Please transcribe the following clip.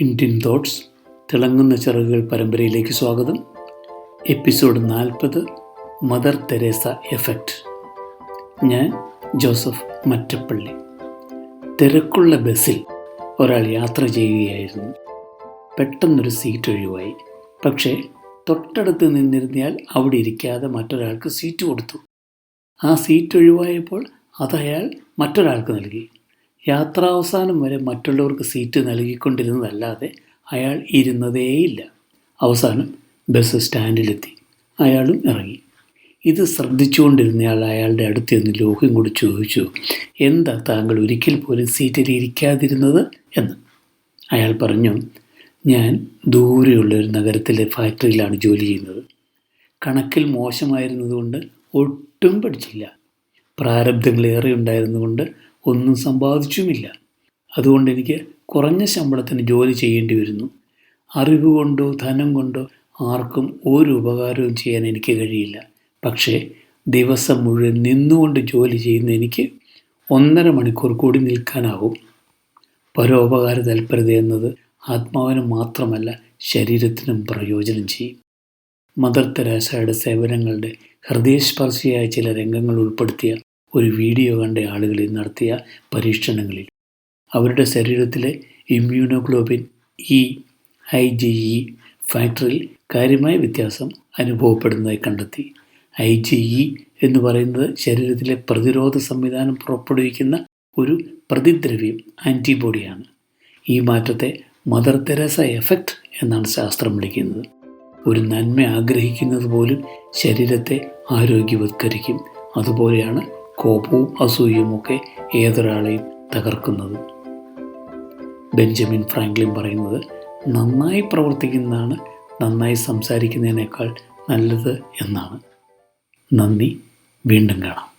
Indian thoughts തിളങ്ങുന്ന ചിറകുകൾ പരമ്പരയിലേക്ക് സ്വാഗതം. എപ്പിസോഡ് നാൽപ്പത് മദർ തെരേസ എഫക്റ്റ് ഞാൻ ജോസഫ് മറ്റപ്പള്ളി. തിരക്കുള്ള ബസ്സിൽ ഒരാൾ യാത്ര ചെയ്യുകയായിരുന്നു. പെട്ടെന്നൊരു സീറ്റ് ഒഴിവായി. പക്ഷേ തൊട്ടടുത്ത് നിന്നിരുന്നയാൾ അവിടെ ഇരിക്കാതെ മറ്റൊരാൾക്ക് സീറ്റ് കൊടുത്തു. ആ സീറ്റ് ഒഴിവായപ്പോൾ അതയാൾ മറ്റൊരാൾക്ക് നൽകി. യാത്രാവസാനം വരെ മറ്റുള്ളവർക്ക് സീറ്റ് നൽകിക്കൊണ്ടിരുന്നതല്ലാതെ അയാൾ ഇരുന്നതേയില്ല. അവസാനം ബസ് സ്റ്റാൻഡിലെത്തി. അയാളും ഇറങ്ങി. ഇത് ശ്രദ്ധിച്ചുകൊണ്ടിരുന്നയാൾ അയാളുടെ അടുത്ത് നിന്ന് ലോഹ്യം കൂടി ചോദിച്ചു എന്താ താങ്കൾ ഒരിക്കൽ പോലും സീറ്റിൽ ഇരിക്കാതിരുന്നത്? എന്ന്. അയാൾ പറഞ്ഞു ഞാൻ ദൂരെയുള്ള ഒരു നഗരത്തിലെ ഫാക്ടറിയിലാണ് ജോലി ചെയ്യുന്നത്. കണക്കിൽ മോശമായിരുന്നതുകൊണ്ട് ഒട്ടും പഠിച്ചില്ല. പ്രാരബ്ധങ്ങൾ ഏറെ ഉണ്ടായിരുന്നുകൊണ്ട് ഒന്നും സമ്പാദിച്ചുമില്ല. അതുകൊണ്ട് എനിക്ക് കുറഞ്ഞ ശമ്പളത്തിന് ജോലി ചെയ്യേണ്ടി വരുന്നു. അറിവ് കൊണ്ടോ ധനം കൊണ്ടോ ആർക്കും ഒരു ഉപകാരവും ചെയ്യാൻ എനിക്ക് കഴിയില്ല. പക്ഷേ ദിവസം മുഴുവൻ നിന്നുകൊണ്ട് ജോലി ചെയ്യുന്ന എനിക്ക് ഒന്നര മണിക്കൂർ കൂടി നിൽക്കാനാവും പരോപകാര തൽപരത എന്നത് ആത്മാവിന് മാത്രമല്ല ശരീരത്തിനും പ്രയോജനം ചെയ്യും. മദർ തെരേസയുടെ സേവനങ്ങളുടെ ഹൃദയസ്പർശിയായ ചില രംഗങ്ങൾ ഉൾപ്പെടുത്തിയ ഒരു വീഡിയോ കണ്ട ആളുകളിൽ നടത്തിയ പരീക്ഷണങ്ങളിൽ. അവരുടെ ശരീരത്തിലെ immunoglobin E I G E ഫാക്ടറിൽ കാര്യമായ വ്യത്യാസം അനുഭവപ്പെടുന്നതായി കണ്ടെത്തി. ഐ ജി ഇ എന്ന് പറയുന്നത് ശരീരത്തിലെ പ്രതിരോധ സംവിധാനം പുറപ്പെടുവിക്കുന്ന ഒരു പ്രതിദ്രവ്യം ആന്റിബോഡിയാണ് ഈ മാറ്റത്തെ മദർ തെരേസ എഫക്റ്റ് എന്നാണ് ശാസ്ത്രം വിളിക്കുന്നത്. ഒരു നന്മ ആഗ്രഹിക്കുന്നത് പോലും ശരീരത്തെ ആരോഗ്യവത്കരിക്കും. അതുപോലെയാണ് കോപവും അസൂയുമൊക്കെ ഏതൊരാളെയും തകർക്കുന്നത്? ബെഞ്ചമിൻ ഫ്രാങ്ക്ലിൻ പറയുന്നത് നന്നായി പ്രവർത്തിക്കുന്നതാണ് നന്നായി സംസാരിക്കുന്നതിനേക്കാൾ നല്ലത് എന്നാണ്. നന്ദി വീണ്ടും കാണാം.